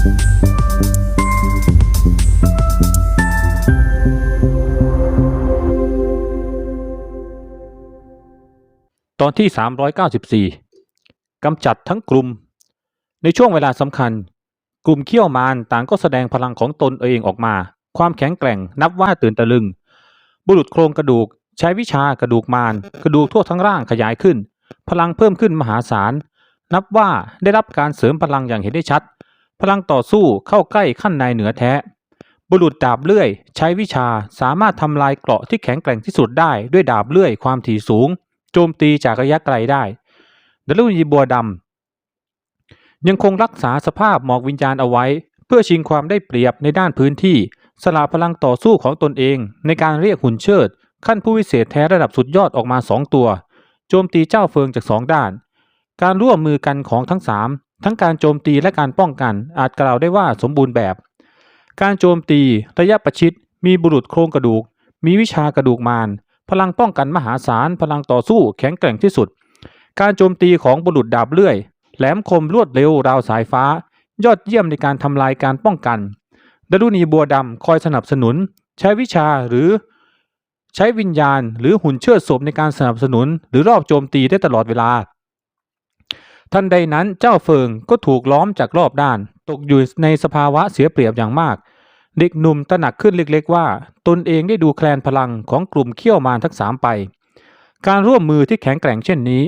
ตอนที่ 394กำจัดทั้งกลุ่ม ในช่วงเวลาสำคัญ กลุ่มเขี้ยวมารต่างก็แสดงพลังของตนเองออกมา ความแข็งแกร่งนับว่าตื่นตะลึง บุรุษโครงกระดูกใช้วิชากระดูกมารกระดูกทั่วทั้งร่างขยายขึ้น พลังเพิ่มขึ้นมหาศาล นับว่าได้รับการเสริมพลังอย่างเห็นได้ชัด พลังต่อสู้เข้าใกล้ขั้นในเหนือแท้ บุรุษดาบเลื่อย ใช้วิชาสามารถทำลายเกราะที่แข็งแกร่งที่สุดได้ด้วยดาบเลื่อยความถี่สูง โจมตีจากระยะไกลได้ดลุยีบัวดำยังคงรักษาสภาพหมอกวิญญาณเอาไว้ เพื่อชิงความได้เปรียบในด้านพื้นที่ สละพลังต่อสู้ของตนเอง ในการเรียกหุ่นเชิด ขั้นผู้วิเศษแท้ระดับสุดยอดออกมาสองตัว โจมตีเจ้าเฟิงจากสองด้าน การร่วมมือกันของทั้งสาม ทั้งการโจมตีและการป้องกันอาจกล่าวได้ว่าสมบูรณ์แบบ การโจมตีระยะประชิด มีบุรุษโครงกระดูก มีวิชากระดูกมารพลังป้องกันมหาศาล พลังต่อสู้แข็งแกร่งที่สุด การโจมตีของบุรุษดาบเลื่อย แหลมคมรวดเร็วราวสายฟ้า ยอดเยี่ยมในการทำลายการป้องกันดารุณีบัวดำคอยสนับสนุน ใช้วิชาหรือ ใช้วิญญาณ หรือหุ่นเชิดศพในการสนับสนุน หรือรอบโจมตีได้ตลอดเวลา ทันใดนั้นเจ้าเฟิงก็ถูกล้อมจากรอบด้าน ตกอยู่ในสภาวะเสียเปรียบอย่างมาก เด็กหนุ่มตระหนักขึ้นเล็กๆว่า ตนเองได้ดูแคลนพลังของกลุ่มเขี้ยวมารทั้งสามไป การร่วมมือที่แข็งแกร่งเช่นนี้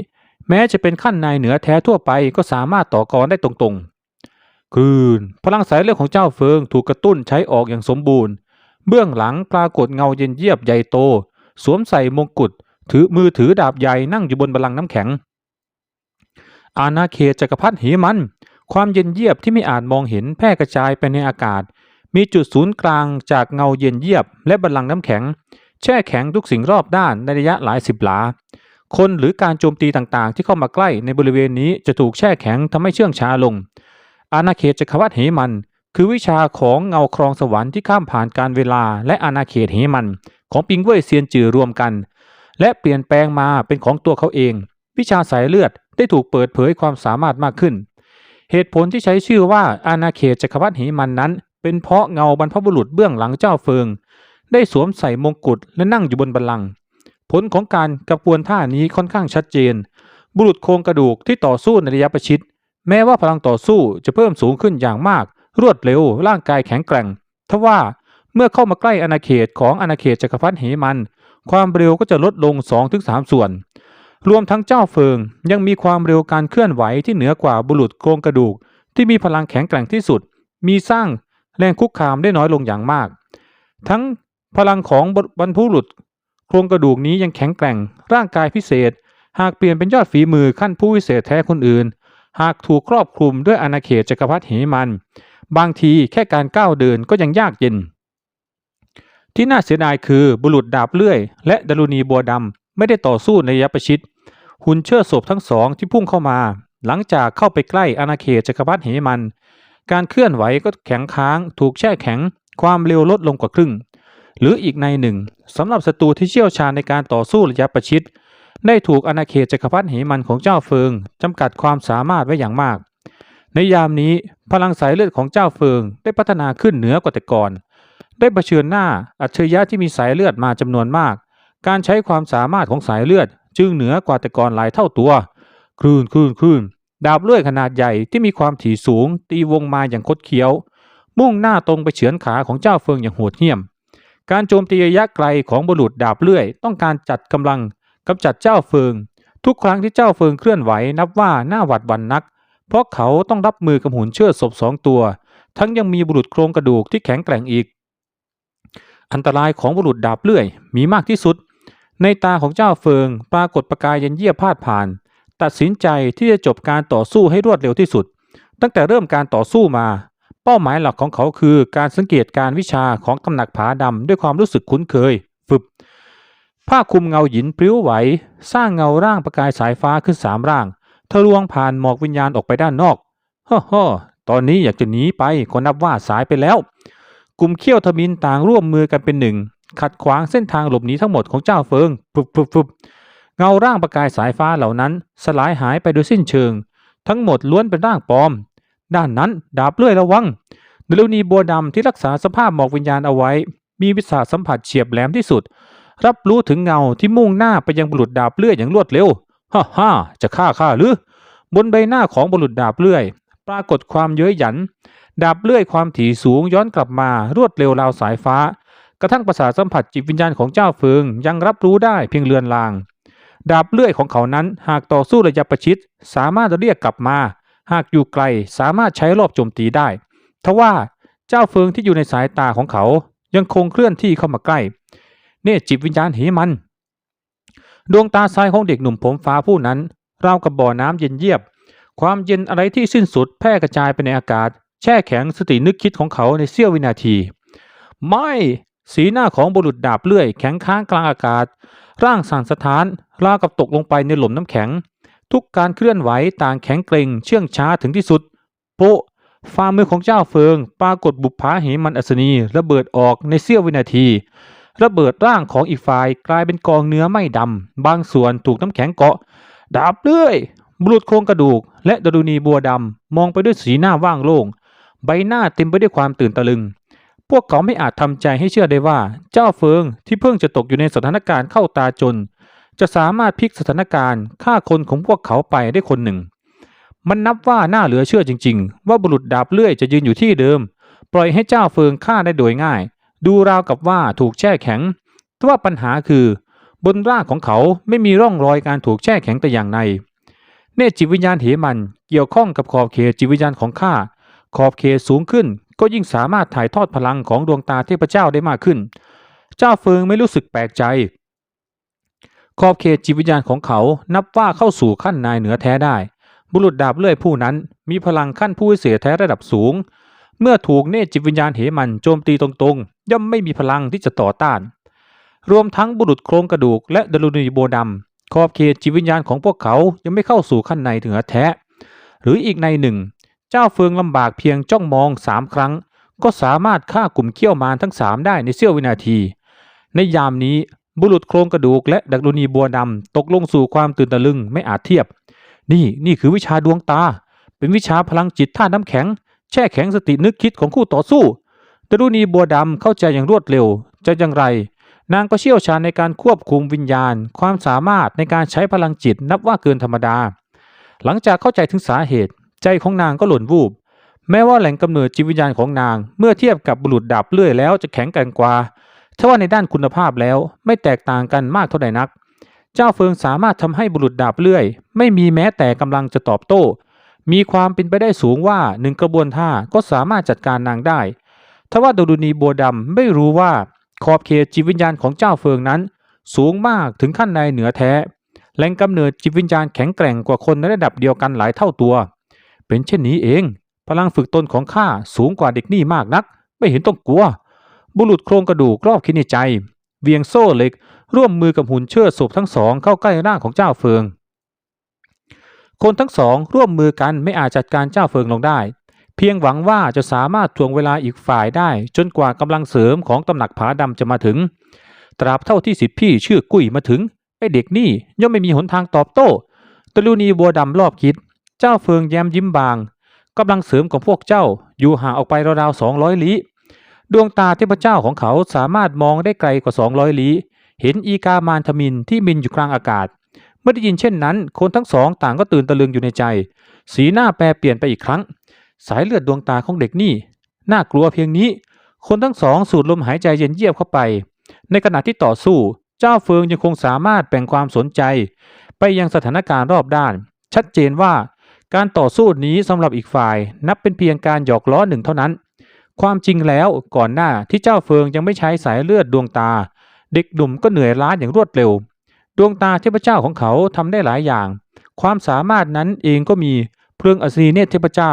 แม้จะเป็นขั้นในเหนือแท้ทั่วไปก็สามารถต่อกรได้ตรงๆ คืน พลังสายเลือดของเจ้าเฟิงถูกกระตุ้นใช้ออกอย่างสมบูรณ์ เบื้องหลังปรากฏเงาเย็นเยียบใหญ่โต สวมใส่มงกุฎถือมือถือดาบใหญ่นั่งอยู่บนบัลลังก์น้ำแข็ง อาณาเขตจักรพรรดิเหมัน ความเย็นเยียบที่ไม่อาจมองเห็นแพร่กระจายไปในอากาศ มีจุดศูนย์กลางจากเงาเย็นเยียบและบัลลังก์น้ำแข็ง แช่แข็งทุกสิ่งรอบด้านในระยะหลายสิบหลา คนหรือการโจมตีต่างๆ ที่เข้ามาใกล้ในบริเวณนี้จะถูกแช่แข็งทำให้เชื่องช้าลง อาณาเขตจักรวรรดิเหมัน คือวิชาของเงาครองสวรรค์ที่ข้ามผ่านการเวลาและอาณาเขตเหมัน ของปิงเว่ยเซียนจือรวมกัน และเปลี่ยนแปลงมาเป็นของตัวเขาเอง วิชาสายเลือดได้ถูกเปิดเผยความสามารถมากขึ้น เหตุผลที่ใช้ชื่อว่าอาณาเขตจักรวรรดิเหมันนั้น เป็นเพราะเงาบรรพบุรุษเบื้องหลังเจ้าเฟิง ได้สวมใส่มงกุฎและนั่งอยู่บนบัลลังก์ผลของการกระปวนท่านี้ค่อนข้างชัดเจน บุรุษโครงกระดูกที่ต่อสู้ในระยะประชิดแม้ว่าพลังต่อสู้จะเพิ่มสูงขึ้นอย่างมาก รวดเร็วร่างกายแข็งแกร่งทว่าเมื่อเข้ามาใกล้อาณาเขตของอาณาเขตจักรพรรดิเหมัน ความเร็วก็จะลดลง 2-3 ส่วน รวมทั้งเจ้าเฟิงยังมีความเร็วการเคลื่อนไหวที่เหนือกว่าบุรุษโครงกระดูก ที่มีพลังแข็งแกร่งที่สุด มีสร้างแรงคุกคามได้น้อยลงอย่างมาก ทั้งพลังของบรรพุรุษโครงกระดูกนี้ยังแข็งแกร่ง ร่างกายพิเศษ หากเปลี่ยนเป็นยอดฝีมือขั้นผู้วิเศษแท้คนอื่น หากถูกครอบคลุมด้วยอาณาเขตจักรพรรดิเหมัน บางทีแค่การก้าวเดินก็ยังยากเย็น ที่น่าเสียดายคือบุรุษดาบเลื่อย และดารุณีบัวดำไม่ได้ต่อสู้ในระยะประชิดหุ่นเชิดศพทั้งสองที่พุ่งเข้ามา หลังจากเข้าไปใกล้อาณาเขตจักรพรรดิเหมัน การเคลื่อนไหวก็แข็งค้าง ถูกแช่แข็ง ความเร็วลดลงกว่าครึ่ง หรืออีกในหนึ่งสำหรับศัตรูที่เชี่ยวชาญในการต่อสู้ระยะประชิดได้ถูกอาณาเขตจักรพรรดิเหมันของเจ้าเฟิงจำกัดความสามารถไว้อย่างมาก ในยามนี้พลังสายเลือดของเจ้าเฟิงได้พัฒนาขึ้นเหนือกว่าแต่ก่อน ได้เผชิญหน้าอัจฉริยะที่มีสายเลือดมาจำนวนมาก การใช้ความสามารถของสายเลือด จึงเหนือกว่าแต่ก่อนหลายเท่าตัว คลื่นคลื่นคลื่นดาบเลื่อยขนาดใหญ่ที่มีความถี่สูง ตีวงมาอย่างคดเคี้ยว มุ่งหน้าตรงไปเฉือนขาของเจ้าเฟิงอย่างโหดเหี้ยม การโจมตีระยะไกลของบุรุษดาบเลื่อย ต้องการจัดกำลังกำจัดเจ้าเฟิงทุกครั้งที่เจ้าเฟิงเคลื่อนไหวนับว่าหน่าหวาดวันนัก เพราะเขาต้องรับมือกับหุ่นเชิดศพสองตัว ทั้งยังมีบุรุษโครงกระดูกที่แข็งแกร่งอีก อันตรายของบุรุษดาบเลื่อยมีมากที่สุด ในตาของเจ้าเฟิงปรากฏประกายเย็นเยี่ยพาดผ่าน ตัดสินใจที่จะจบการต่อสู้ให้รวดเร็วที่สุด ตั้งแต่เริ่มการต่อสู้มา เป้าหมายหลักของเขาคือการสังเกตการวิชาของตำหนักผาดำด้วยความรู้สึกคุ้นเคย ฟึบผ้าคลุมเงาหยินพลิ้วไหว สร้างเงาร่างประกายสายฟ้าขึ้นสามร่างทะลวงผ่านหมอกวิญญาณออกไปด้านนอกฮ่อฮตอนนี้อยากจะหนีไปก็นับว่าสายไปแล้ว กลุ่มเขี้ยวทมินต่างร่วมมือกันเป็นหนึ่ง ขัดขวางเส้นทางหลบหนีทั้งหมดของเจ้าเฟิงฟึบฟึบฟึบเงาร่างประกายสายฟ้าเหล่านั้น สลายหายไปโดยสิ้นเชิง ทั้งหมดล้วนเป็นร่างปลอม ด้านนั้นดาบเลื่อยระวังดลุนีบัวดำที่รักษาสภาพหมอกวิญญาณเอาไว้ มีวิสาสัมผัสเฉียบแหลมที่สุด รับรู้ถึงเงาที่มุ่งหน้าไปยังบุรุษดาบเลื่อยอย่างรวดเร็วฮ่าฮ่าจะฆ่าข้าหรือบนใบหน้าของบุรุษดาบเลื่อย ปรากฏความเย้ยหยัน ดาบเลื่อยความถี่สูงย้อนกลับมารวดเร็วราวสายฟ้า กระทั่งประสาทสัมผัสจิตวิญญาณของเจ้าเฟิงยังรับรู้ได้เพียงเลือนลาง ดาบเลื่อยของเขานั้นหากต่อสู้ระยะประชิดสามารถเรียกกลับมา หากอยู่ไกลสามารถใช้รอบโจมตีได้ทว่าเจ้าเฟิงที่อยู่ในสายตาของเขา ยังคงเคลื่อนที่เข้ามาใกล้ เนตรจิตวิญญาณเหมัน ดวงตาซ้ายของเด็กหนุ่มผมฟ้าผู้นั้นราวกับบ่อน้ำเย็นเยียบ ความเย็นอะไรที่สิ้นสุดแพร่กระจายไปในอากาศ แช่แข็งสตินึกคิดของเขาในเสี้ยววินาที ไม่ สีหน้าของบุรุษดาบเลื่อยแข็งค้างกลางอากาศ ร่างสั่นสะท้านราวกับตกลงไปในหลุมน้ำแข็ง ทุกการเคลื่อนไหวต่างแข็งเกร็งเชื่องช้าถึงที่สุด โปะฝ่ามือของเจ้าเฟิง ปรากฏบุปผาเหมันอัศนีระเบิดออกในเสี้ยววินาที ระเบิดร่างของอีกฝ่ายกลายเป็นกองเนื้อไม่ดำบางส่วนถูกน้ำแข็งเกาะ ดาบเลื่อยบุรุษโครงกระดูก และดารุณีบัวดำมองไปด้วยสีหน้าว่างโล่งใบหน้าเต็มไปด้วยความตื่นตะลึง พวกเขาไม่อาจทำใจให้เชื่อได้ว่า เจ้าเฟิงที่เพิ่งจะตกอยู่ในสถานการณ์เข้าตาจน จะสามารถพลิกสถานการณ์ฆ่าคนของพวกเขาไปได้คนหนึ่ง มันนับว่าน่าเหลือเชื่อจริง ๆ ว่าบุรุษดาบเลื่อยจะยืนอยู่ที่เดิม ปล่อยให้เจ้าเฟิงฆ่าได้โดยง่าย ดูราวกับว่าถูกแช่แข็งแต่ว่าปัญหาคือบนร่างของเขาไม่มีร่องรอยการถูกแช่แข็งแต่อย่างใดเนจิตวิญญาณเหมันเกี่ยวข้องกับขอบเขตจิตวิญญาณของข้า ขอบเขตสูงขึ้น ก็ยิ่งสามารถถ่ายทอดพลังของดวงตาเทพเจ้าได้มากขึ้น เจ้าเฟิงไม่รู้สึกแปลกใจ ขอบเขตจิตวิญญาณของเขานับว่าเข้าสู่ขั้นนายเหนือแท้ได้ บุรุษดาบเลื่อยผู้นั้นมีพลังขั้นผู้วิเศษแท้ระดับสูง เมื่อถูกเนตจิตวิญญาณเหมันโจมตีตรงๆ ย่อมไม่มีพลังที่จะต่อต้าน รวมทั้งบุรุษโครงกระดูกและดารุณีโบดำขอบเขตจิตวิญญาณของพวกเขายังไม่เข้าสู่ขั้นในเหนือแท้ หรืออีกในหนึ่ง เจ้าเฟืองลำบากเพียงจ้องมองสามครั้ง ก็สามารถฆ่ากลุ่มเขี้ยวมารทั้งสามได้ในเสี้ยววินาที ในยามนี้บุรุษโครงกระดูกและดักดุนีบัวดำตกลงสู่ความตื่นตะลึงไม่อาจเทียบ นี่นี่คือวิชาดวงตา เป็นวิชาพลังจิตท่าน้ำแข็ง แช่แข็งสตินึกคิดของคู่ต่อสู้ดารุณีบัวดำเข้าใจอย่างรวดเร็วจะอย่างไร นางก็เชี่ยวชาญในการควบคุมวิญญาณ ความสามารถในการใช้พลังจิตนับว่าเกินธรรมดา หลังจากเข้าใจถึงสาเหตุ ใจของนางก็หล่นวูบ แม้ว่าแหล่งกำเนิดจิตวิญญาณของนาง เมื่อเทียบกับบุรุษดาบเลื่อยแล้วจะแข็งแกร่งกว่าทว่าในด้านคุณภาพแล้วไม่แตกต่างกันมากเท่าใดนัก เจ้าเฟิงสามารถทำให้บุรุษดาบเลื่อย ไม่มีแม้แต่กำลังจะตอบโต้ มีความเป็นไปได้สูงว่าหนึ่งกระบวนท่าก็สามารถจัดการนางได้ทว่าดารุณีบัวดำไม่รู้ว่าขอบเขตจิตวิญญาณของเจ้าเฟิงนั้น สูงมากถึงขั้นในเหนือแท้แหล่งกำเนิดจิตวิญญาณแข็งแกร่งกว่าคนในระดับเดียวกันหลายเท่าตัว เป็นเช่นนี้เอง พลังฝึกตนของข้าสูงกว่าเด็กนี่มากนัก ไม่เห็นต้องกลัว บุรุษโครงกระดูกรอบคิดในใจ เวียงโซ่เหล็ก ร่วมมือกับหุ่นเชิดศพทั้งสองเข้าใกล้ร่างของเจ้าเฟิง คนทั้งสองร่วมมือกันไม่อาจจัดการเจ้าเฟิงลงได้ เพียงหวังว่าจะสามารถทวงเวลาอีกฝ่ายได้ จนกว่ากำลังเสริมของตำหนักผาดำจะมาถึง ตราบเท่าที่สิทธิพี่ชื่อกุ้ยมาถึงไอเด็กนี่ย่อมไม่มีหนทางตอบโต้ตะลุนีบัวดำรอบคิด เจ้าเฟิงแย้มยิ้มบางกำลังเสริมของพวกเจ้าอยู่ห่างออกไปราวๆสองร้อยลี้ดวงตาเทพเจ้าของเขาสามารถมองได้ไกลกว่า200ลี้เห็นอีกามานทมินที่บินอยู่กลางอากาศ เมื่อได้ยินเช่นนั้น คนทั้งสองต่างก็ตื่นตะลึงอยู่ในใจ สีหน้าแปรเปลี่ยนไปอีกครั้ง สายเลือดดวงตาของเด็กนี่น่ากลัวเพียงนี้ คนทั้งสองสูดลมหายใจเย็นเยียบเข้าไป ในขณะที่ต่อสู้ เจ้าเฟิงยังคงสามารถแบ่งความสนใจ ไปยังสถานการณ์รอบด้าน ชัดเจนว่า การต่อสู้นี้สำหรับอีกฝ่าย นับเป็นเพียงการหยอกล้อหนึ่งเท่านั้น ความจริงแล้วก่อนหน้าที่เจ้าเฟิงยังไม่ใช้สายเลือดดวงตา เด็กหนุ่มก็เหนื่อยล้าอย่างรวดเร็ว ดวงตาเทพเจ้าของเขาทำได้หลายอย่าง ความสามารถนั้นเองก็มีเพลิงอัศนีเนตเทพเจ้า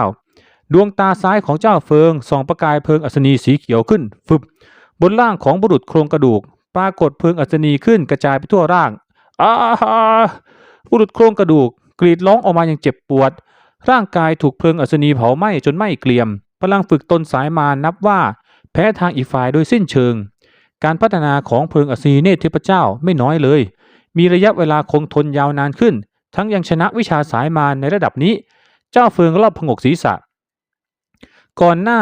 ดวงตาซ้ายของเจ้าเฟิงส่องประกายเพลิงอัศนีสีเขียวขึ้นฟึบบนร่างของบุรุษโครงกระดูก ปรากฏเพลิงอัศนีขึ้นกระจายไปทั่วร่างอ้าบุรุษโครงกระดูกกรีดร้องออกมาอย่างเจ็บปวด ร่างกายถูกเพลิงอัศนีเผาไหม้จนไหม้เกรียม พลังฝึกตนสายมานับว่า แพ้ทางอีกฝ่ายโดยสิ้นเชิง การพัฒนาของเพลิงอัศนีเนตเทพเจ้าไม่น้อยเลย มีระยะเวลาคงทนยาวนานขึ้น ทั้งยังชนะวิชาสายมารในระดับนี้ เจ้าเฟิงรอบผงกศีรษะ ก่อนหน้า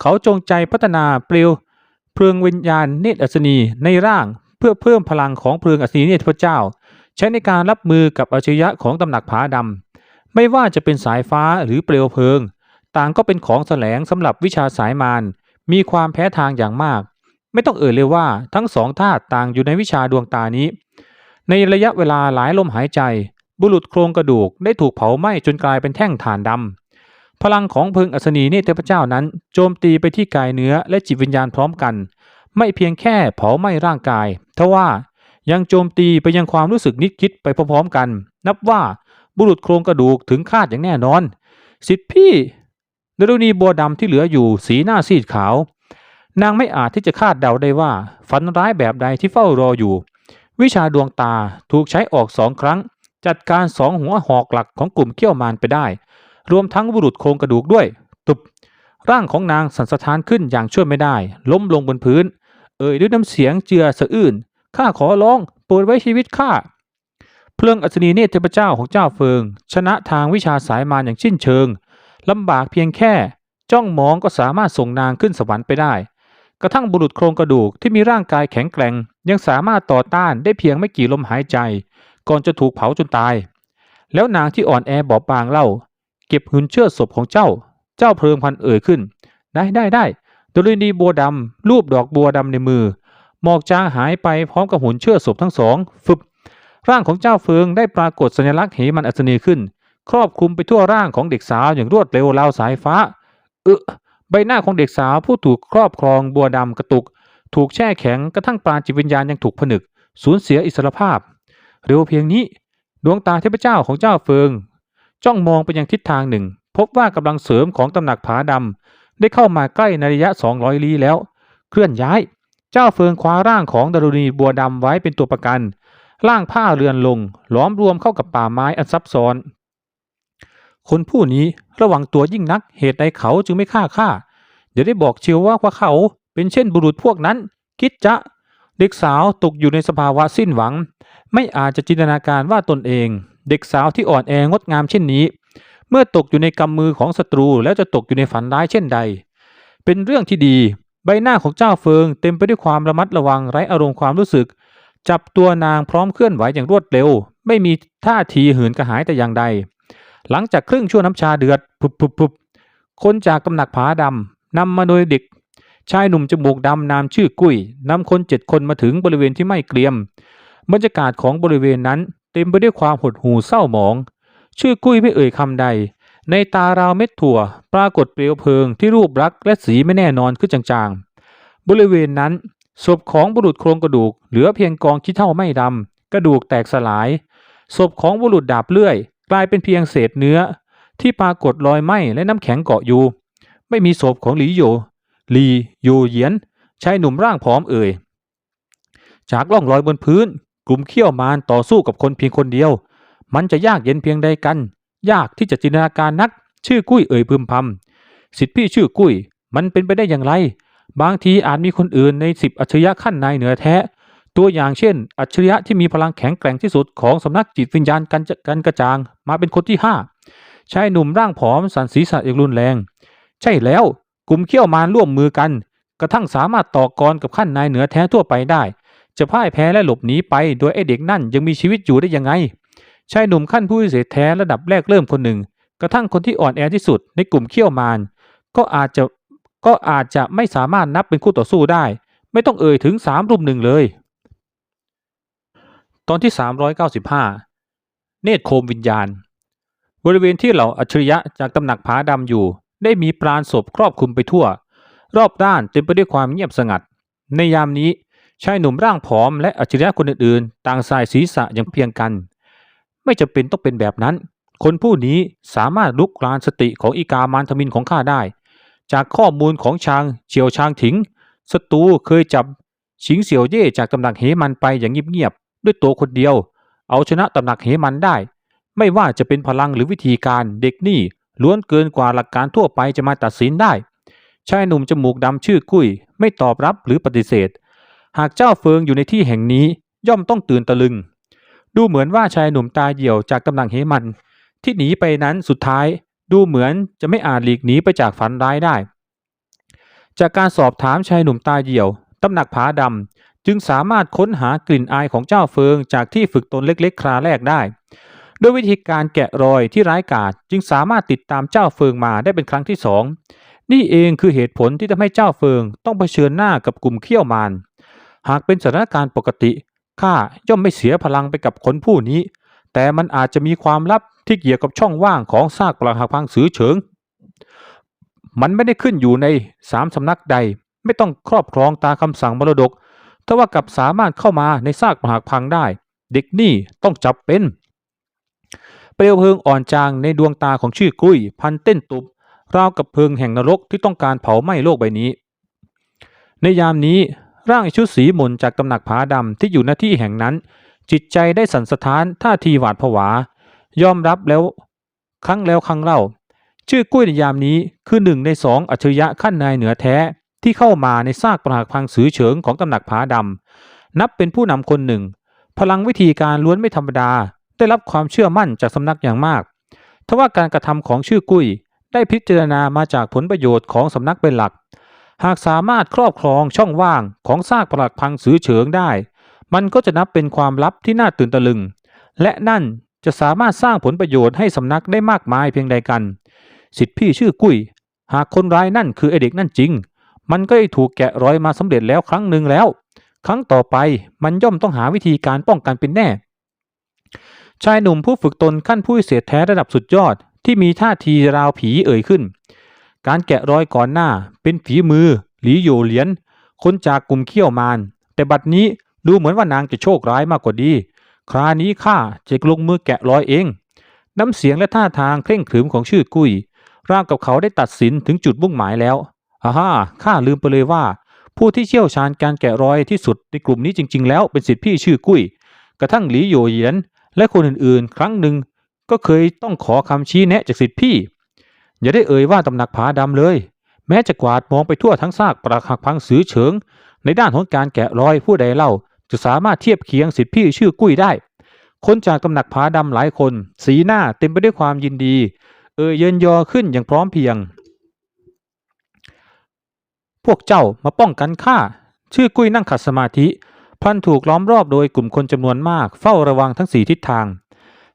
เขาจงใจพัฒนาเปลวเพลิงวิญญาณเนตรอัศนีในร่างเพื่อเพิ่มพลังของเพลิงอัศนีเนตรพระเจ้า ใช้ในการรับมือกับอัจฉริยะของตำหนักผาดำ ไม่ว่าจะเป็นสายฟ้าหรือเปลวเพลิง ต่างก็เป็นของแสลงสำหรับวิชาสายมารมีความแพ้ทางอย่างมาก ไม่ต้องเอ่ยเลยว่าทั้งสองธาตุต่างอยู่ในวิชาดวงตานี้ ในระยะเวลาหลายลมหายใจ บุรุษโครงกระดูกได้ถูกเผาไหม้จนกลายเป็นแท่งถ่านดำพลังของเพลิงอัศนีเนตรพระเจ้านั้น โจมตีไปที่กายเนื้อและจิตวิญญาณพร้อมกัน ไม่เพียงแค่เผาไหม้ร่างกายทว่ายังโจมตีไปยังความรู้สึกนิดคิดไปพร้อมๆกัน นับว่า บุรุษโครงกระดูกถึงคาดอย่างแน่นอน สิทธิพี่ดรุณีบัวดำที่เหลืออยู่สีหน้าซีดขาว นางไม่อาจที่จะคาดเดาได้ว่า ฝันร้ายแบบใดที่เฝ้ารออยู่ วิชาดวงตาถูกใช้ออกสองครั้ง จัดการสองหัวหอกหลักของกลุ่มเขี้ยวมารไปได้ รวมทั้งบุรุษโครงกระดูกด้วย ตุบร่างของนางสันสะท้านขึ้นอย่างช่วยไม่ได้ ล้มลงบนพื้น เอ่ยด้วยน้ำเสียงเจือสะอื้นข้าขอร้องโปรดไว้ชีวิตข้า เพลิงอัศนีเนตรเทพเจ้าของเจ้าเฟิง ชนะทางวิชาสายมารอย่างสิ้นเชิงลำบากเพียงแค่ จ้องมองก็สามารถส่งนางขึ้นสวรรค์ไปได้ กระทั่งบุรุษโครงกระดูกที่มีร่างกายแข็งแกร่ง ยังสามารถต่อต้านได้เพียงไม่กี่ลมหายใจ ก่อนจะถูกเผาจนตาย แล้วนางที่อ่อนแอบอบบางเล่า เก็บหุ่นเชือดศพของเจ้า เจ้าเพลิงพันเอ่ยขึ้น ได้ได้ได้ดลินีบัวดำรูปดอกบัวดำในมือ หมอกจางหายไปพร้อมกับหุ่นเชือดศพทั้งสองฟึบ ร่างของเจ้าเฟิงได้ปรากฏสัญลักษณ์เหมันอัศนีขึ้น ครอบคลุมไปทั่วร่างของเด็กสาวอย่างรวดเร็วราวสายฟ้าเออใบหน้าของเด็กสาวผู้ถูกครอบครองบัวดำกระตุก ถูกแช่แข็งกระทั่งปราจิตวิญญาณยังถูกผนึก สูญเสียอิสรภาพ เร็วเพียงนี้ ดวงตาเทพเจ้าของเจ้าเฟิง จ้องมองไปยังทิศทางหนึ่ง พบว่ากำลังเสริมของตำหนักผาดำได้เข้ามาใกล้ในระยะ 200ลี้แล้ว เคลื่อนย้าย เจ้าเฟิงคว้าร่างของดารุณีบัวดำไว้เป็นตัวประกัน ร่างผ้าเรือนลงล้อมรวมเข้ากับป่าไม้อันซับซ้อน คนผู้นี้ระวังตัวยิ่งนักเหตุใดเขาจึงไม่ฆ่าข้าเดี๋ยวได้บอกเชียวว่าว่าเขาเป็นเช่นบุรุษพวกนั้น คิดจะเด็กสาวตกอยู่ในสภาวะสิ้นหวัง ไม่อาจจะจินตนาการว่าตนเอง เด็กสาวที่อ่อนแองดงามเช่นนี้ เมื่อตกอยู่ในกำมือของศัตรูแล้วจะตกอยู่ในฝันร้ายเช่นใด เป็นเรื่องที่ดี ใบหน้าของเจ้าเฟิงเต็มไปด้วยความระมัดระวังไร้อารมณ์ความรู้สึก จับตัวนางพร้อมเคลื่อนไหวอย่างรวดเร็ว ไม่มีท่าทีหืนกระหายแต่อย่างใด หลังจากครึ่งชั่วน้ำชาเดือดพุบพุบพุบคนจากตำหนักผาดำนำมาโดยเด็ก ชายหนุ่มจมูกดำนามชื่อกุ้ยนำคนเจ็ดคนมาถึงบริเวณที่ไม่เกรียม บรรยากาศของบริเวณนั้น เต็มไปด้วยความหดหู่เศร้าหมอง ชื่อกุ้ยไม่เอ่ยคำใด ในตาราวเม็ดถั่ว ปรากฏเปลวเพลิงที่รูปรักษณ์และสีไม่แน่นอนขึ้นจางๆ บริเวณนั้น ศพของบุรุษโครงกระดูกเหลือเพียงกองขี้เท่าไม่ดำกระดูกแตกสลาย ศพของบุรุษดาบเลื่อย กลายเป็นเพียงเศษเนื้อ ที่ปรากฏรอยไหม้และน้ำแข็งเกาะอยู่ ไม่มีศพของหลีโยหลีโยเหยียนชายหนุ่มร่างผอมเอ่ย จากร่องรอยบนพื้น กลุ่มเขี้ยวมารต่อสู้กับคนเพียงคนเดียว มันจะยากเย็นเพียงใดกัน ยากที่จะจินตนาการนัก ชื่อกุ้ยเอ่ยพึมพำสิทธิพี่ชื่อกุ้ย มันเป็นไปได้อย่างไร บางทีอาจมีคนอื่นในสิบอัจฉริยะขั้นในเหนือแท้ ตัวอย่างเช่น อัจฉริยะที่มีพลังแข็งแกร่งที่สุดของสำนักจิตวิญญาณกันกันกระจาง มาเป็นคนที่ห้าชายหนุ่มร่างผอมสันศีรษะอย่างรุนแรง ใช่แล้วกลุ่มเขี้ยวมารร่วมมือกัน กระทั่งสามารถต่อกรกับขั้นนายเหนือแท้ทั่วไปได้ จะพ่ายแพ้และหลบหนีไป โดยไอเด็กนั่นยังมีชีวิตอยู่ได้ยังไงชายหนุ่มขั้นผู้พิเศษแท้ระดับแรกเริ่มคนหนึ่ง กระทั่งคนที่อ่อนแอที่สุดในกลุ่มเขี้ยวมารก็อาจจะ ก็อาจจะไม่สามารถนับเป็นคู่ต่อสู้ได้ ไม่ต้องเอ่ยถึงสามรุมหนึ่งเลย ตอนที่ 395 เนตรโคมวิญญาณ บริเวณที่เหล่าอัจฉริยะจากตำหนักผาดำอยู่ ได้มีปราณศพครอบคลุมไปทั่ว รอบด้านเต็มไปด้วยความเงียบสงัด ในยามนี้ชายหนุ่มร่างผอมและอัจฉริยะคนอื่นๆ ต่างสายศีรษะอย่างเพียงกัน ไม่จำเป็นต้องเป็นแบบนั้น คนผู้นี้สามารถลุกลานสติของอีกามานทมินของข้าได้ จากข้อมูลของชางเฉียวชางถิงศัตรูเคยจับชิงเสี่ยวเย่จากตำหนักเหมันไปอย่างเงียบๆด้วยตัวคนเดียว เอาชนะตำหนักเหมันได้ ไม่ว่าจะเป็นพลังหรือวิธีการเด็กนี่ล้วนเกินกว่าหลักการทั่วไปจะมาตัดสินได้ชายหนุ่มจมูกดำชื่อกุ้ย ไม่ตอบรับหรือปฏิเสธ หากเจ้าเฟิงอยู่ในที่แห่งนี้ย่อมต้องตื่นตะลึง ดูเหมือนว่าชายหนุ่มตาเหี่ยวจากตำหนักเหมัน ที่หนีไปนั้นสุดท้าย ดูเหมือนจะไม่อาจหลีกหนีไปจากฝันร้ายได้ จากการสอบถามชายหนุ่มตาเหี่ยวตำหนักผาดำจึงสามารถค้นหากลิ่นอายของเจ้าเฟิงจากที่ฝึกตนเล็กๆ คราแรกได้ด้วยวิธีการแกะรอยที่ร้ายกาจจึงสามารถติดตามเจ้าเฟิงมาได้เป็นครั้งที่สองนี่เองคือเหตุผลที่ทำให้เจ้าเฟิงต้องเผชิญหน้ากับกลุ่มเขี้ยวมารหากเป็นสถานการณ์ปกติข้าย่อมไม่เสียพลังไปกับคนผู้นี้ แต่มันอาจจะมีความลับ ที่เกี่ยวกับช่องว่างของซากปรักหักพังสือเฉิง มันไม่ได้ขึ้นอยู่ในสามสำนักใด ไม่ต้องครอบครองตามคำสั่งมรดกแต่ว่ากับสามารถเข้ามาในซากปรักหักพังได้ เด็กนี่ต้องจับเป็น เปลวเพลิงอ่อนจางในดวงตาของชื่อกุ้ย พันเต้นตุบราวกับเพลิงแห่งนรกที่ต้องการเผาไหม้โลกใบนี้ ในยามนี้ร่างชุดสีหมุนจากตำหนักผาดำที่อยู่หน้าที่แห่งนั้น จิตใจได้สั่นสะท้านท่าทีหวาดผวา ยอมรับแล้วครั้งแล้วครั้งเล่า ชื่อกุ้ยในยามนี้คือหนึ่งในสองอัจฉริยะขั้นนายเหนือแท้ที่เข้ามาในซากปรักพังสือเฉิงของตำหนักผาดำนับเป็นผู้นำคนหนึ่ง พลังวิธีการล้วนไม่ธรรมดา ได้รับความเชื่อมั่นจากสำนักอย่างมากทว่าการกระทำของชื่อกุ้ยได้พิจารณามาจากผลประโยชน์ของสำนักเป็นหลัก หากสามารถครอบครองช่องว่างของซากปรักพังสือเฉิงได้ มันก็จะนับเป็นความลับที่น่าตื่นตะลึง และนั่น จะสามารถสร้างผลประโยชน์ให้สำนักได้มากมายเพียงใดกัน สิทธิพี่ชื่อกุ้ย หากคนร้ายนั่นคือไอเด็กนั่นจริง มันก็ได้ถูกแกะรอยมาสำเร็จแล้วครั้งหนึ่งแล้ว ครั้งต่อไปมันย่อมต้องหาวิธีการป้องกันเป็นแน่ ชายหนุ่มผู้ฝึกตนขั้นผู้พิเศษแท้ระดับสุดยอดที่มีท่าทีราวผีเอ่ยขึ้น การแกะรอยก่อนหน้า เป็นฝีมือ หลีโยเหลียน คนจากกลุ่มเขี้ยวมารแต่บัดนี้ดูเหมือนว่านางจะโชคร้ายมากกว่าดี คราวนี้ข้าจะลงมือแกะรอยเอง น้ำเสียงและท่าทางเคร่งขรึมของชื่อกุ้ยร่าวกับเขาได้ตัดสินถึงจุดมุ่งหมายแล้วอาฮ่าข้าลืมไปเลยว่า ผู้ที่เชี่ยวชาญการแกะรอยที่สุดในกลุ่มนี้จริง ๆ แล้วเป็นสิทธิพี่ชื่อกุ้ย กระทั่งหลีโยเหยียนและคนอื่นๆ ครั้งหนึ่งก็เคยต้องขอคำชี้แนะจากสิทธิพี่ อย่าได้เอ่ยว่าตำหนักผาดำเลย แม้จะกวาดมองไปทั่วทั้งซากปรักหักพังสือเฉิง ในด้านของการแกะรอยผู้ใดเล่าจะสามารถเทียบเคียงสิทธิพี่ชื่อกุ้ยได้ คนจากตำหนักผาดำหลายคน สีหน้าเต็มไปด้วยความยินดี เอ่ยเยินยอขึ้นอย่างพร้อมเพียง พวกเจ้ามาป้องกันข้าชื่อกุ้ยนั่งขัดสมาธิพลันถูกล้อมรอบโดยกลุ่มคนจำนวนมาก เฝ้าระวังทั้งสี่ทิศทาง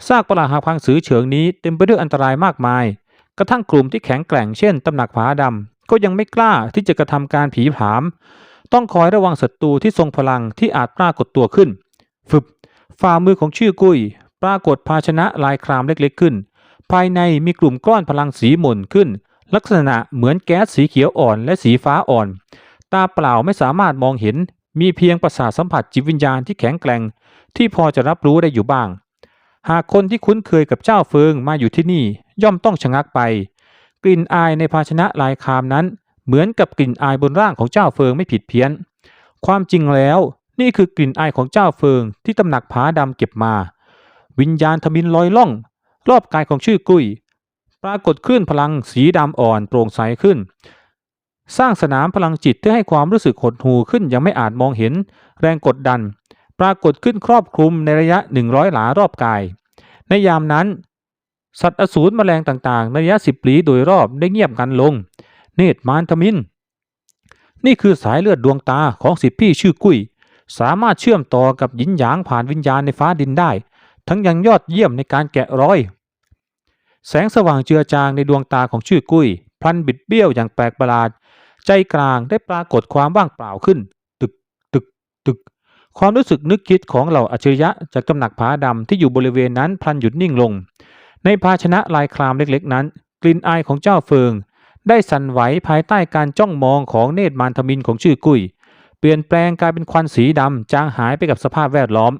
ซากปรักหักพังสือเฉิงนี้เต็มไปด้วยอันตรายมากมาย กระทั่งกลุ่มที่แข็งแกร่งเช่นตำหนักผาดำก็ยังไม่กล้าที่จะกระทำการผีผาม ต้องคอยระวังศัตรูที่ทรงพลังที่อาจปรากฏตัวขึ้นฟึบ ฝ่ามือของชื่อกุยปรากฏภาชนะลายครามเล็กๆขึ้น ภายในมีกลุ่มก้อนพลังสีหม่นขึ้น ลักษณะเหมือนแก๊สสีเขียวอ่อนและสีฟ้าอ่อน ตาเปล่าไม่สามารถมองเห็น มีเพียงประสาทสัมผัสจิตวิญญาณที่แข็งแกร่ง ที่พอจะรับรู้ได้อยู่บ้าง หากคนที่คุ้นเคยกับเจ้าเฟิงมาอยู่ที่นี่ย่อมต้องชะงักไป กลิ่นอายในภาชนะลายครามนั้น เหมือนกับกลิ่นอายบนร่างของเจ้าเฟิงไม่ผิดเพี้ยน ความจริงแล้ว นี่คือกลิ่นอายของเจ้าเฟิงที่ตำหนักผาดำเก็บมา วิญญาณทมินลอยล่อง รอบกายของชื่อกุ้ย ปรากฏคลื่นพลังสีดำอ่อนโปร่งใสขึ้น สร้างสนามพลังจิตที่ให้ความรู้สึกหดหูขึ้นยังไม่อาจมองเห็น แรงกดดัน ปรากฏขึ้นครอบคลุมในระยะ 100 หลารอบกาย ในยามนั้น สัตว์อสูรแมลงต่างๆ ในระยะสิบลี้โดยรอบได้เงียบกันลง เนตรมารทมินนี่คือสายเลือดดวงตาของสิทธิพี่ชื่อกุ้ย สามารถเชื่อมต่อกับหยินหยางผ่านวิญญาณในฟ้าดินได้ ทั้งยังยอดเยี่ยมในการแกะรอย แสงสว่างเจือจางในดวงตาของชื่อกุ้ยพลันบิดเบี้ยวอย่างแปลกประหลาด ใจกลางได้ปรากฏความว่างเปล่าขึ้น ตึกตึกตึก ความรู้สึกนึกคิดของเหล่าอัจฉริยะจากตำหนักผาดำที่อยู่บริเวณนั้นพลันหยุดนิ่งลง ในภาชนะลายครามเล็กๆนั้น กลิ่นอายของเจ้าเฟิงได้สั่นไหวภายใต้การจ้องมองของเนตรมารทมินของชื่อกุ้ย เปลี่ยนแปลงกลายเป็นควันสีดำจางหายไปกับสภาพแวดล้อม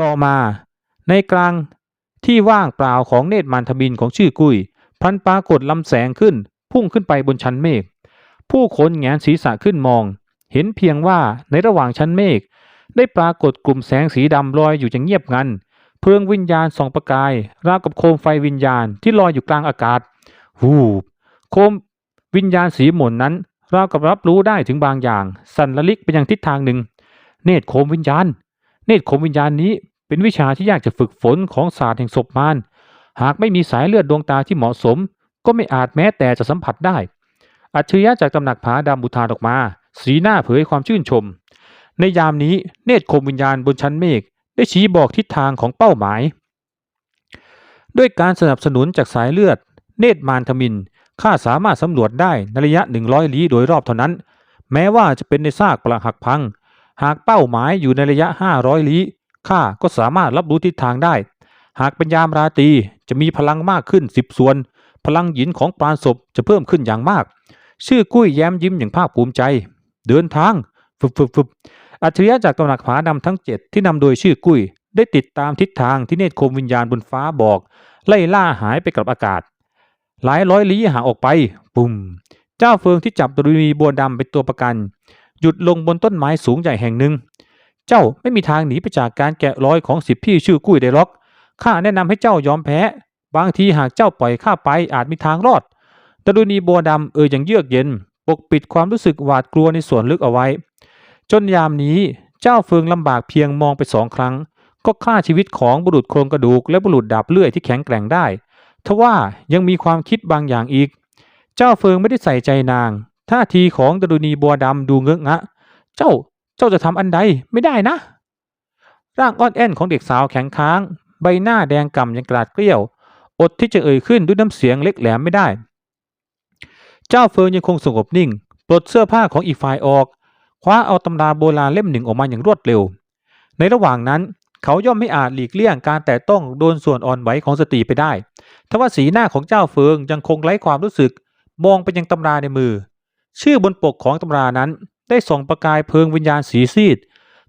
ต่อมาในกลางที่ว่างเปล่าของเนตรมารทมินของชื่อกุยพลันปรากฏลำแสงขึ้น พุ่งขึ้นไปบนชั้นเมฆผู้คนแงนศีรษะขึ้นมอง เห็นเพียงว่าในระหว่างชั้นเมฆได้ปรากฏกลุ่มแสงสีดำลอยอยู่อย่างเงียบงันเพลิงวิญญาณสองประกายราวกับโคมไฟวิญญาณที่ลอยอยู่กลางอากาศ หูบโคมวิญญาณสีหม่นนั้น เรากับรับรู้ได้ถึงบางอย่าง สั่นละลิกไปยังทิศทางหนึ่ง เนตรโคมวิญญาณ เนตรโคมวิญญาณนี้เป็นวิชาที่ยากจะฝึกฝนของศาสตร์แห่งศพมารหากไม่มีสายเลือดดวงตาที่เหมาะสม ก็ไม่อาจแม้แต่จะสัมผัสได้ อัจฉริยะจากตำหนักผาดำบุทานออกมา สีหน้าเผยความชื่นชม ในยามนี้เนตรคมวิญญาณบนชั้นเมฆได้ชี้บอกทิศทางของเป้าหมาย ด้วยการสนับสนุนจากสายเลือด เนตรมารทมิน ข้าสามารถสำรวจได้ในระยะ 100 ลี้โดยรอบเท่านั้น แม้ว่าจะเป็นในซากปรักหักพัง หากเป้าหมายอยู่ในระยะ 500 ลี้ข้าก็สามารถรับรู้ทิศทางได้ หากเป็นยามราตรีจะมีพลังมากขึ้น 10 ส่วน พลังหยินของปราณศพจะเพิ่มขึ้นอย่างมาก ชื่อกุ้ยแย้มยิ้มอย่างภาคภูมิใจ เดินทางฟึบฟึบฟึบอัจฉริยะจากตำหนักผาดำทั้งเจ็ดที่นำโดยชื่อกุ้ย ได้ติดตามทิศทางที่เนตรคมวิญญาณบนฟ้าบอก ไล่ล่าหายไปกับอากาศ หลายร้อยลี้ห่างออกไป ปุ่ม เจ้าเฟิงที่จับดรุณีบัวดำเป็นตัวประกัน หยุดลงบนต้นไม้สูงใหญ่แห่งหนึ่ง เจ้าไม่มีทางหนีไปจากการแกะรอยของสิบพี่ชื่อกุ้ยได้หรอก ข้าแนะนำให้เจ้ายอมแพ้ บางทีหากเจ้าปล่อยข้าไปอาจมีทางรอดดรุณีบัวดำเอ่ยอย่างเยือกเย็น ปกปิดความรู้สึกหวาดกลัวในส่วนลึกเอาไว้ จนยามนี้เจ้าเฟิงลำบากเพียงมองไปสองครั้ง ก็ฆ่าชีวิตของบุรุษโครงกระดูกและบุรุษดาบเลื่อยที่แข็งแกร่งได้ ทว่ายังมีความคิดบางอย่างอีก เจ้าเฟิงไม่ได้ใส่ใจนาง ท่าทีของดรุณีบัวดำดูเงืองะ เจ้าเจ้าจะทำอันใดไม่ได้นะ ร่างอ่อนแอนของเด็กสาวแข็งค้าง ใบหน้าแดงก่ำยังกราดเกลี้ยว อดที่จะเอ่ยขึ้นด้วยน้ำเสียงเล็กแหลมไม่ได้ เจ้าเฟิงยังคงสงบนิ่ง ปลดเสื้อผ้าของอีกฝ่ายออก คว้าเอาตำราโบราณเล่มหนึ่งออกมาอย่างรวดเร็ว ในระหว่างนั้นเขาย่อมไม่อาจหลีกเลี่ยงการแตะต้องโดนส่วนอ่อนไหวของสตรีไปได้ ทว่าสีหน้าของเจ้าเฟิงยังคงไร้ความรู้สึก มองไปยังตำราในมือ ชื่อบนปกของตำรานั้น ได้ส่องประกายเพลิงวิญญาณสีซีด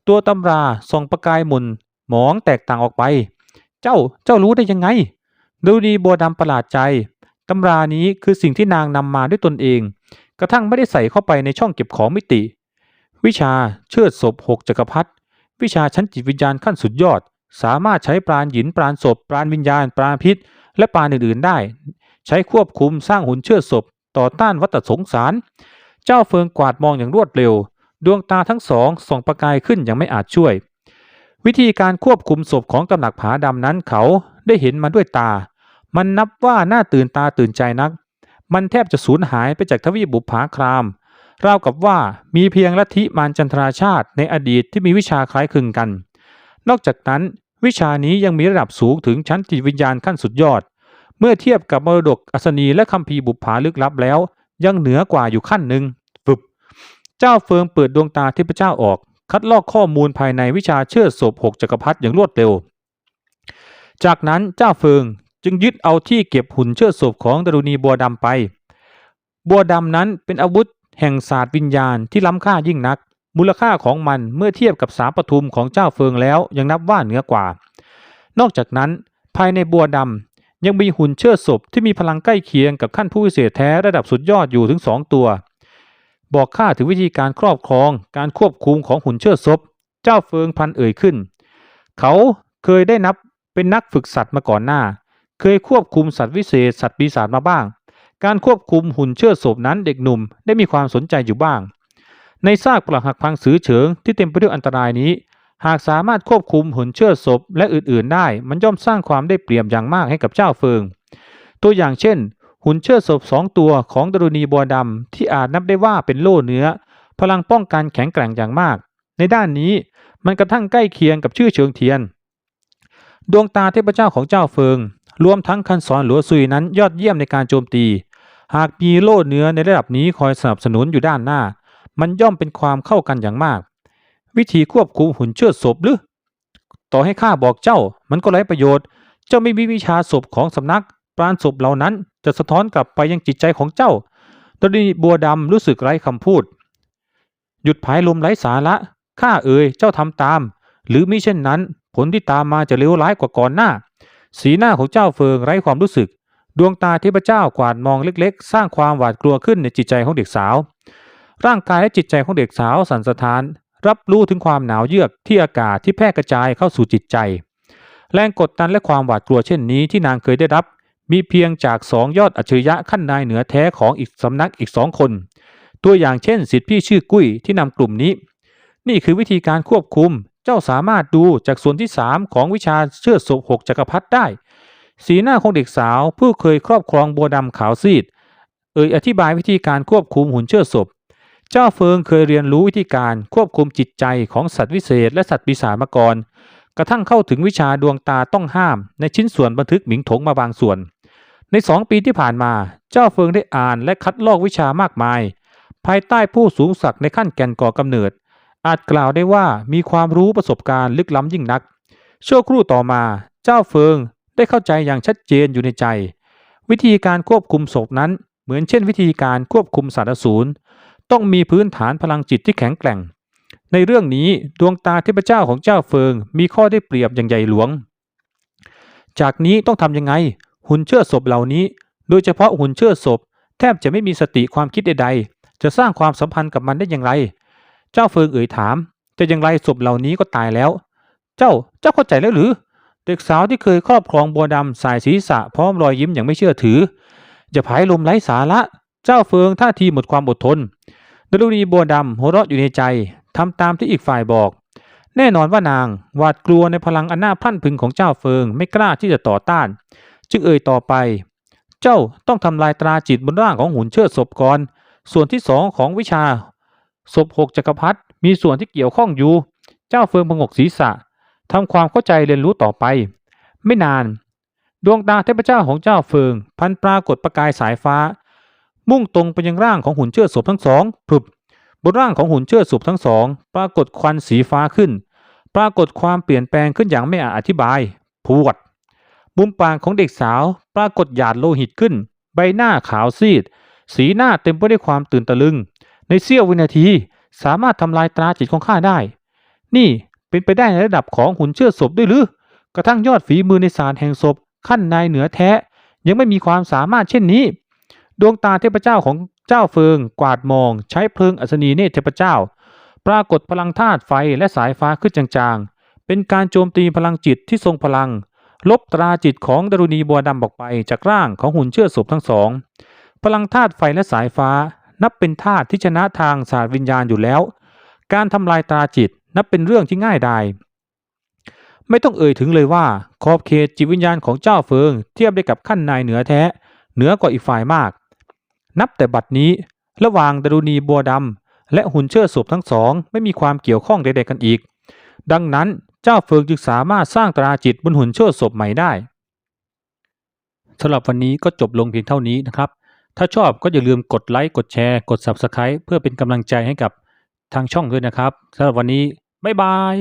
ตัวตำราส่องประกายหมุนหมองแตกต่างออกไป เจ้าเจ้ารู้ได้ยังไงดูดีบัวดำประหลาดใจตำรานี้คือสิ่งที่นางนำมาด้วยตนเอง กระทั่งไม่ได้ใส่เข้าไปในช่องเก็บของมิติ วิชาเชิดศพหกจักรพรรดิวิชาชั้นจิตวิญญาณขั้นสุดยอด สามารถใช้ปราณหยินปราณศพปราณวิญญาณปราณพิษ และปราอื่นๆได้ ใช้ควบคุมสร้างหุ่นเชิดศพ ต่อต้านวัฏสงสาร เจ้าเฟิงกวาดมองอย่างรวดเร็ว ดวงตาทั้งสองส่องประกายขึ้นอย่างไม่อาจช่วย วิธีการควบคุมศพของตำหนักผาดำนั้นเขาได้เห็นมาด้วยตา มันนับว่าน่าตื่นตาตื่นใจนัก มันแทบจะสูญหายไปจากทวีปบุปผาครามราวกับว่ามีเพียงลัทธิมารจันทราชาติในอดีตที่มีวิชาคล้ายคลึงกัน นอกจากนั้น วิชานี้ยังมีระดับสูงถึงชั้นจิตวิญญาณขั้นสุดยอด เมื่อเทียบกับมรดกอัศนีและคัมภีร์บุปผาลึกลับแล้ว ยังเหนือกว่าอยู่ขั้นหนึ่งฟึบเจ้าเฟิงเปิดดวงตาเทพเจ้าออก คัดลอกข้อมูลภายในวิชาเชิดศพหกจักรพรรดิอย่างรวดเร็ว จากนั้นเจ้าเฟิงจึงยึดเอาที่เก็บหุ่นเชิดศพของดารุณีบัวดำไป บัวดำนั้นเป็นอาวุธแห่งศาสตร์วิญญาณที่ล้ำค่ายิ่งนัก มูลค่าของมันเมื่อเทียบกับสามปทุมของเจ้าเฟิงแล้วยังนับว่าเหนือกว่า นอกจากนั้น ภายในบัวดำยังมีหุ่นเชิดศพที่มีพลังใกล้เคียงกับขั้นผู้พิเศษแท้ระดับสุดยอดอยู่ถึงสองตัว บอกข้าถึงวิธีการครอบครองการควบคุมของหุ่นเชิดศพ เจ้าเฟิงพันเอ่ยขึ้น เขาเคยได้นับเป็นนักฝึกสัตว์มาก่อนหน้า เคยควบคุมสัตว์วิเศษสัตว์ปีศาจมาบ้าง การควบคุมหุ่นเชิดศพนั้นเด็กหนุ่มได้มีความสนใจอยู่บ้าง ในซากปลักหักพังสือเฉิงที่เต็มไปด้วยอันตรายนี้ หากสามารถควบคุมหุ่นเชิดศพและอื่นๆ ได้ มันย่อมสร้างความได้เปรียบอย่างมากให้กับเจ้าเฟิง ตัวอย่างเช่น หุ่นเชิดศพสองตัวของดรุณีบัวดำที่อาจนับได้ว่าเป็นโล่เนื้อ พลังป้องกันแข็งแกร่งอย่างมาก ในด้านนี้มันกระทั่งใกล้เคียงกับชื่อเชิงเทียน ดวงตาเทพเจ้าของเจ้าเฟิง รวมทั้งคันสอนหลัวซุยนั้นยอดเยี่ยมในการโจมตี หากมีโล่เนื้อในระดับนี้คอยสนับสนุนอยู่ด้านหน้า มันย่อมเป็นความเข้ากันอย่างมาก วิธีควบคุมหุ่นเชิดศพหรือ ต่อให้ข้าบอกเจ้ามันก็ไร้ประโยชน์ เจ้าไม่มีวิชาศพของสำนัก ปราณศพเหล่านั้นจะสะท้อนกลับไปยังจิตใจของเจ้าดนีบัวดำรู้สึกไร้คำพูด หยุดผายลมไร้สาระข้าเอ่ยเจ้าทำตาม หรือมิเช่นนั้น ผลที่ตามมาจะเลวร้ายกว่าก่อนหน้า สีหน้าของเจ้าเฟิงไร้ความรู้สึก ดวงตาเทพระเจ้ากวาดมองเล็ก ๆ สร้างความหวาดกลัวขึ้นในจิตใจของเด็กสาว ร่างกายและจิตใจของเด็กสาวสั่นสะท้าน รับรู้ถึงความหนาวเยือกที่อากาศที่แพร่กระจายเข้าสู่จิตใจ แรงกดดันและความหวาดกลัวเช่นนี้ที่นางเคยได้รับ มีเพียงจากสองยอดอัจฉริยะขั้นนายเหนือแท้ของอีกสำนักอีกสองคน ตัวอย่างเช่นสิทธิพี่ชื่อกุ้ยที่นำกลุ่มนี้ นี่คือวิธีการควบคุมเจ้าสามารถดูจากส่วนที่ 3 ของวิชาเชื่อดศพหกจักรพรรดิได้ สีหน้าของเด็กสาวผู้เคยครอบครองบัวดำขาวซีด เอ่ยอธิบายวิธีการควบคุมหุ่นเชิดศพ เจ้าเฟิงเคยเรียนรู้วิธีการควบคุมจิตใจของสัตว์วิเศษและสัตว์ปีศาจมาก่อน กระทั่งเข้าถึงวิชาดวงตาต้องห้ามในชิ้นส่วนบันทึกหมิงถงมาบางส่วน ในสองปีที่ผ่านมา เจ้าเฟิงได้อ่านและคัดลอกวิชามากมาย ภายใต้ผู้สูงศักดิ์ในขั้นแก่นก่อกำเนิด อาจกล่าวได้ว่ามีความรู้ประสบการณ์ลึกล้ำยิ่งนัก ชั่วครู่ต่อมา เจ้าเฟิงได้เข้าใจอย่างชัดเจนอยู่ในใจ วิธีการควบคุมศพนั้นเหมือนเช่น วิธีการควบคุมสัตว์อสูร ต้องมีพื้นฐานพลังจิตที่แข็งแกร่ง ในเรื่องนี้ดวงตาเทพเจ้าของเจ้าเฟิง มีข้อได้เปรียบอย่างใหญ่หลวง จากนี้ต้องทำยังไง หุ่นเชิดศพเหล่านี้ โดยเฉพาะหุ่นเชิดศพ แทบจะไม่มีสติความคิดใดๆ จะสร้างความสัมพันธ์กับมันได้อย่างไร เจ้าเฟิงเอ่ยถาม จะอย่างไรศพเหล่านี้ก็ตายแล้ว เจ้าเจ้าเข้าใจแล้วหรือเด็กสาวที่เคยครอบครองบัวดำสายศีรษะพร้อมรอยยิ้มอย่างไม่เชื่อถือ จะผายลมไร้สาระ เจ้าเฟิงท่าทีหมดความอดทน ดลุณีบัวดำหัวเราะอยู่ในใจทำตามที่อีกฝ่ายบอก แน่นอนว่านางหวาดกลัวในพลังอันน่าพันพึงของเจ้าเฟิงไม่กล้าที่จะต่อต้าน จึงเอ่ยต่อไป เจ้าต้องทำลายตราจิตบนร่างของหุ่นเชิดศพก่อนส่วนที่สองของวิชาศพหกจักรพรรดิมีส่วนที่เกี่ยวข้องอยู่ เจ้าเฟิงพงกศีรษะทำความเข้าใจเรียนรู้ต่อไป ไม่นาน ดวงตาเทพเจ้าของเจ้าเฟิง พันปรากฏประกายสายฟ้า มุ่งตรงไปยังร่างของหุ่นเชิดศพทั้งสองพรึบบนร่างของหุ่นเชิดศพทั้งสอง ปรากฏควันสีฟ้าขึ้น ปรากฏความเปลี่ยนแปลงขึ้นอย่างไม่อาจอธิบาย พวด มุมปากของเด็กสาว ปรากฏหยาดโลหิตขึ้น ใบหน้าขาวซีด สีหน้าเต็มไปด้วยความตื่นตะลึง ในเสี้ยววินาที สามารถทำลายตราจิตของข้าได้ นี่เป็นไปได้ในระดับของหุ่นเชิดศพด้วยหรือ กระทั่งยอดฝีมือในศาสตร์แห่งศพ ขั้นนายเหนือแท้ ยังไม่มีความสามารถเช่นนี้ ดวงตาเทพเจ้าของเจ้าเฟิงกวาดมอง ใช้เพลิงอัศนีเนตเทพเจ้า ปรากฏพลังธาตุไฟและสายฟ้าขึ้นจางๆ เป็นการโจมตีพลังจิตที่ทรงพลัง ลบตราจิตของดารุณีบัวดำออกไปจากร่างของหุ่นเชื่อศพทั้งสอง พลังธาตุไฟและสายฟ้า นับเป็นธาตุที่ชนะทางศาสตร์วิญญาณอยู่แล้ว การทำลายตราจิตนับเป็นเรื่องที่ง่ายดายไม่ต้องเอ่ยถึงเลยว่าขอบเขตจิตวิญญาณของเจ้าเฟิง เทียบได้กับขั้นนายเหนือแท้ เหนือกว่าอีกฝ่ายมาก นับแต่บัดนี้ ระหว่างดารุณีบัวดำและหุ่นเชิดศพทั้งสอง ไม่มีความเกี่ยวข้องใดๆกันอีก ดังนั้นเจ้าเฟิงจึงสามารถสร้างตราจิตบนหุ่นเชิดศพใหม่ได้สำหรับวันนี้ก็จบลงเพียงเท่านี้นะครับ ถ้าชอบก็อย่าลืมกดไลค์กดแชร์ กด Subscribe เพื่อเป็นกำลังใจให้กับทางช่องด้วยนะครับสำหรับวันนี้บ๊ายบาย